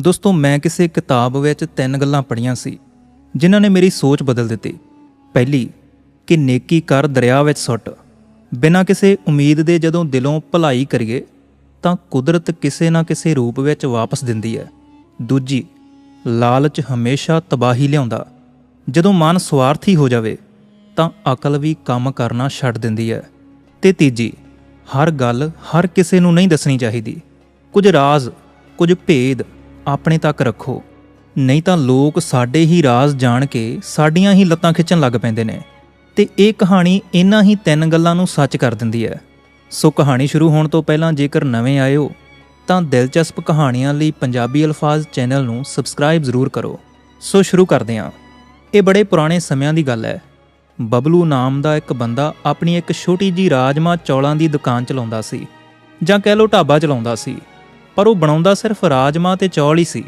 ਦੋਸਤੋ, ਮੈਂ ਕਿਸੇ ਕਿਤਾਬ ਵਿੱਚ ਤਿੰਨ ਗੱਲਾਂ ਪੜ੍ਹੀਆਂ ਸੀ, ਜਿਨ੍ਹਾਂ ਨੇ ਮੇਰੀ ਸੋਚ ਬਦਲ ਦਿੱਤੀ। ਪਹਿਲੀ, ਕਿ ਨੇਕੀ ਕਰ ਦਰਿਆ ਵਿੱਚ ਸੁੱਟ। ਬਿਨਾਂ ਕਿਸੇ ਉਮੀਦ ਦੇ ਜਦੋਂ ਦਿਲੋਂ ਭਲਾਈ ਕਰੀਏ, ਤਾਂ ਕੁਦਰਤ ਕਿਸੇ ਨਾ ਕਿਸੇ ਰੂਪ ਵਿੱਚ ਵਾਪਸ ਦਿੰਦੀ ਹੈ। ਦੂਜੀ, ਲਾਲਚ ਹਮੇਸ਼ਾ ਤਬਾਹੀ ਲਿਆਉਂਦਾ। ਜਦੋਂ ਮਨ ਸਵਾਰਥੀ ਹੋ ਜਾਵੇ, ਤਾਂ ਅਕਲ ਵੀ ਕੰਮ ਕਰਨਾ ਛੱਡ ਦਿੰਦੀ ਹੈ। ਤੇ ਤੀਜੀ, ਹਰ ਗੱਲ ਹਰ ਕਿਸੇ ਨੂੰ ਨਹੀਂ ਦੱਸਣੀ ਚਾਹੀਦੀ। ਕੁਝ ਰਾਜ਼, ਕੁਝ ਭੇਦ ਆਪਣੇ ਤੱਕ ਰੱਖੋ। ਨਹੀਂ ਤਾਂ ਲੋਕ ਸਾਡੇ ਹੀ ਰਾਜ਼ ਜਾਣ ਕੇ ਸਾਡੀਆਂ ਹੀ ਲੱਤਾਂ ਖਿੱਚਣ ਲੱਗ ਪੈਂਦੇ ਨੇ। ਤੇ ਇਹ ਕਹਾਣੀ ਇਹਨਾਂ ਹੀ ਤਿੰਨ ਗੱਲਾਂ ਨੂੰ ਸੱਚ ਕਰ ਦਿੰਦੀ ਹੈ। ਸੋ ਕਹਾਣੀ ਸ਼ੁਰੂ ਹੋਣ ਤੋਂ ਪਹਿਲਾਂ ਜੇਕਰ ਨਵੇਂ ਆਏ ਹੋ ਤਾਂ ਦਿਲਚਸਪ ਕਹਾਣੀਆਂ ਲਈ ਪੰਜਾਬੀ ਅਲਫਾਜ਼ ਚੈਨਲ ਨੂੰ ਸਬਸਕ੍ਰਾਈਬ ਜ਼ਰੂਰ ਕਰੋ। ਸੋ ਸ਼ੁਰੂ ਕਰਦੇ ਹਾਂ। ਇਹ ਬੜੇ ਪੁਰਾਣੇ ਸਮਿਆਂ ਦੀ ਗੱਲ ਹੈ। ਬਬਲੂ ਨਾਮ ਦਾ ਇੱਕ ਬੰਦਾ ਆਪਣੀ ਇੱਕ ਛੋਟੀ ਜੀ ਰਾਜਮਾ ਚੌਲਾਂ ਦੀ ਦੁਕਾਨ ਚਲਾਉਂਦਾ ਸੀ, ਜਾਂ ਕਹਿ ਲਓ ਢਾਬਾ ਚਲਾਉਂਦਾ ਸੀ। ਪਰ ਉਹ ਬਣਾਉਂਦਾ ਸਿਰਫ ਰਾਜਮਾ ਤੇ ਚੌਲ ਹੀ ਸੀ।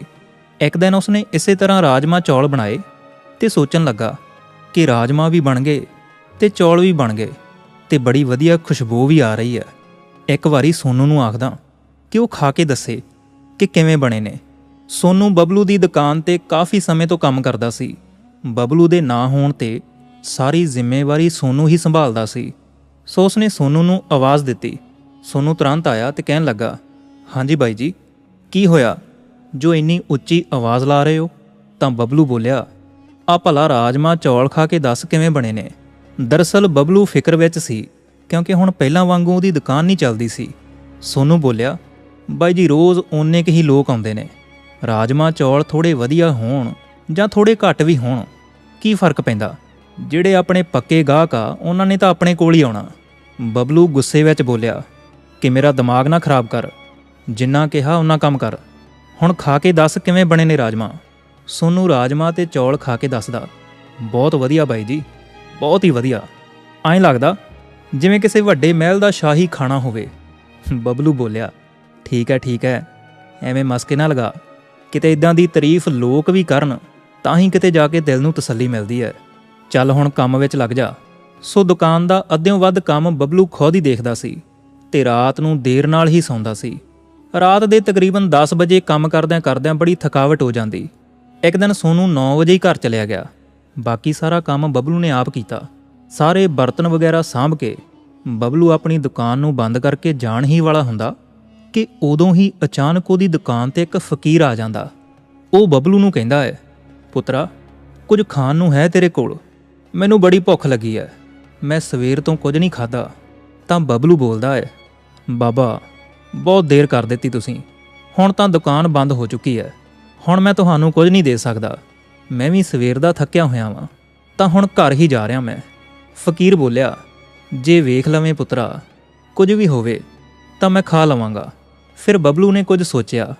ਇੱਕ ਦਿਨ ਉਸਨੇ ਇਸੇ ਤਰ੍ਹਾਂ ਰਾਜਮਾ ਚੌਲ ਬਣਾਏ ਤੇ ਸੋਚਣ ਲੱਗਾ ਕਿ ਰਾਜਮਾ ਵੀ ਬਣ ਗਏ ਤੇ ਚੌਲ ਵੀ ਬਣ ਗਏ ਤੇ ਬੜੀ ਵਧੀਆ ਖੁਸ਼ਬੂ ਵੀ ਆ ਰਹੀ ਹੈ। ਇੱਕ ਵਾਰੀ ਸੋਨੂ ਨੂੰ ਆਖਦਾ ਕਿ ਉਹ ਖਾ ਕੇ ਦੱਸੇ ਕਿ ਕਿਵੇਂ ਬਣੇ ਨੇ। ਸੋਨੂ ਬਬਲੂ ਦੀ ਦੁਕਾਨ ਤੇ ਕਾਫੀ ਸਮੇਂ ਤੋਂ ਕੰਮ ਕਰਦਾ ਸੀ। ਬਬਲੂ ਦੇ ਨਾਂ ਹੋਣ ਤੇ ਸਾਰੀ ਜ਼ਿੰਮੇਵਾਰੀ ਸੋਨੂ ਹੀ ਸੰਭਾਲਦਾ ਸੀ। ਸੋ ਉਸਨੇ ਸੋਨੂ ਨੂੰ ਆਵਾਜ਼ ਦਿੱਤੀ। ਸੋਨੂ ਤੁਰੰਤ ਆਇਆ ਤੇ ਕਹਿਣ ਲੱਗਾ ਹਾਂਜੀ ਬਾਈ ਜੀ, ਕੀ ਹੋਇਆ? ਜੋ ਇੰਨੀ ਉੱਚੀ ਆਵਾਜ਼ ਲਾ ਰਹੇ ਹੋ, ਤਾਂ ਬਬਲੂ ਬੋਲਿਆ, ਆ ਭਲਾ ਰਾਜਮਾ ਚੌਲ ਖਾ ਕੇ ਦੱਸ ਕਿਵੇਂ ਬਣੇ ਨੇ? ਦਰਸਲ ਬਬਲੂ ਫਿਕਰ ਵਿੱਚ ਸੀ, ਕਿਉਂਕਿ ਹੁਣ ਪਹਿਲਾਂ ਵਾਂਗੂ ਉਹਦੀ ਦੁਕਾਨ ਨਹੀਂ ਚੱਲਦੀ ਸੀ। ਸੋਨੂ ਬੋਲਿਆ, ਬਾਈ ਜੀ, ਰੋਜ਼ ਓਨੇ ਕੁ ਹੀ ਲੋਕ ਆਉਂਦੇ ਨੇ। ਰਾਜਮਾ ਚੌਲ ਥੋੜੇ ਵਧੀਆ ਹੋਣ ਜਾਂ ਥੋੜੇ ਘੱਟ ਵੀ ਹੋਣ, ਕੀ ਫ਼ਰਕ ਪੈਂਦਾ? ਜਿਹੜੇ ਆਪਣੇ ਪੱਕੇ ਗਾਹਕ ਆ, ਉਹਨਾਂ ਨੇ ਤਾਂ ਆਪਣੇ ਕੋਲ ਹੀ ਆਉਣਾ। ਬਬਲੂ ਗੁੱਸੇ ਵਿੱਚ ਬੋਲਿਆ, ਕਿ ਮੇਰਾ ਦਿਮਾਗ ਨਾ ਖਰਾਬ ਕਰ। ਜਿੰਨਾ ਕਿਹਾ ਉਹਨਾਂ ਕੰਮ ਕਰ। ਹੁਣ ਖਾ ਕੇ ਦੱਸ ਕਿਵੇਂ ਬਣੇ ਨੇ ਰਾਜਮਾ? ਸੋਨੂੰ ਰਾਜਮਾ ਤੇ ਚੌਲ ਖਾ ਕੇ ਦੱਸਦਾ, ਬਹੁਤ ਵਧੀਆ ਬਾਈ ਜੀ, ਬਹੁਤ ਹੀ ਵਧੀਆ। ਐਂ ਲੱਗਦਾ ਜਿਵੇਂ ਕਿਸੇ ਵੱਡੇ ਮਹਿਲ ਦਾ ਸ਼ਾਹੀ ਖਾਣਾ ਹੋਵੇ। ਬਬਲੂ ਬੋਲਿਆ, ਠੀਕ ਹੈ ਠੀਕ ਹੈ, ਐਵੇਂ ਮਸਕੇ ਨਾ ਲਗਾ। ਕਿਤੇ ਇਦਾਂ ਦੀ ਤਾਰੀਫ ਲੋਕ ਵੀ ਕਰਨ, ਤਾਂ ਹੀ ਕਿਤੇ ਜਾ ਕੇ ਦਿਲ ਨੂੰ ਤਸੱਲੀ ਮਿਲਦੀ ਹੈ। ਚੱਲ ਹੁਣ ਕੰਮ ਵਿੱਚ ਲੱਗ ਜਾ। ਸੋ ਦੁਕਾਨ ਦਾ ਅੱਧਿਓਂ ਵੱਧ ਕੰਮ ਬਬਲੂ ਖੁਦ ਹੀ ਦੇਖਦਾ ਸੀ ਤੇ ਰਾਤ ਨੂੰ ਦੇਰ ਨਾਲ ਹੀ ਸੌਂਦਾ ਸੀ। ਰਾਤ ਦੇ ਤਕਰੀਬਨ 10 ਵਜੇ ਕੰਮ ਕਰਦਿਆਂ ਕਰਦਿਆਂ ਬੜੀ ਥਕਾਵਟ ਹੋ ਜਾਂਦੀ। ਇੱਕ ਦਿਨ ਸੋਨੂ 9 ਵਜੇ ਹੀ ਘਰ ਚਲਿਆ ਗਿਆ। ਬਾਕੀ ਸਾਰਾ ਕੰਮ ਬਬਲੂ ਨੇ ਆਪ ਕੀਤਾ। ਸਾਰੇ ਬਰਤਨ ਵਗੈਰਾ ਸਾਂਭ ਕੇ ਬਬਲੂ ਆਪਣੀ ਦੁਕਾਨ ਨੂੰ ਬੰਦ ਕਰਕੇ ਜਾਣ ਹੀ ਵਾਲਾ ਹੁੰਦਾ ਕਿ ਉਦੋਂ ਹੀ ਅਚਾਨਕ ਉਹਦੀ ਦੁਕਾਨ ਤੇ ਇੱਕ ਫਕੀਰ ਆ ਜਾਂਦਾ। ਉਹ ਬਬਲੂ ਨੂੰ ਕਹਿੰਦਾ ਹੈ, ਪੁੱਤਰਾ, ਕੁਝ ਖਾਣ ਨੂੰ ਹੈ ਤੇਰੇ ਕੋਲ? ਮੈਨੂੰ ਬੜੀ ਭੁੱਖ ਲੱਗੀ ਹੈ। ਮੈਂ ਸਵੇਰ ਤੋਂ ਕੁਝ ਨਹੀਂ ਖਾਦਾ ਤਾਂ ਬਬਲੂ ਬੋਲਦਾ ਹੈ, ਬਾਬਾ ਬਹੁਤ ਦੇਰ ਕਰ ਦਿੱਤੀ ਤੁਸੀਂ। ਹੁਣ ਤਾਂ ਦੁਕਾਨ ਬੰਦ ਹੋ ਚੁੱਕੀ ਹੈ। ਹੁਣ ਮੈਂ ਤੁਹਾਨੂੰ ਕੁਝ ਨਹੀਂ ਦੇ ਸਕਦਾ। ਮੈਂ ਵੀ ਸਵੇਰ ਦਾ ਥੱਕਿਆ ਹੋਇਆ ਵਾਂ। ਤਾਂ ਹੁਣ ਘਰ ਹੀ ਜਾ ਰਿਹਾ ਮੈਂ। ਫਕੀਰ ਬੋਲਿਆ, ਜੇ ਵੇਖ ਲਵੇਂ ਪੁੱਤਰਾ, ਕੁਝ ਵੀ ਹੋਵੇ, ਤਾਂ ਮੈਂ ਖਾ ਲਵਾਂਗਾ। ਫਿਰ ਬਬਲੂ ਨੇ ਕੁਝ ਸੋਚਿਆ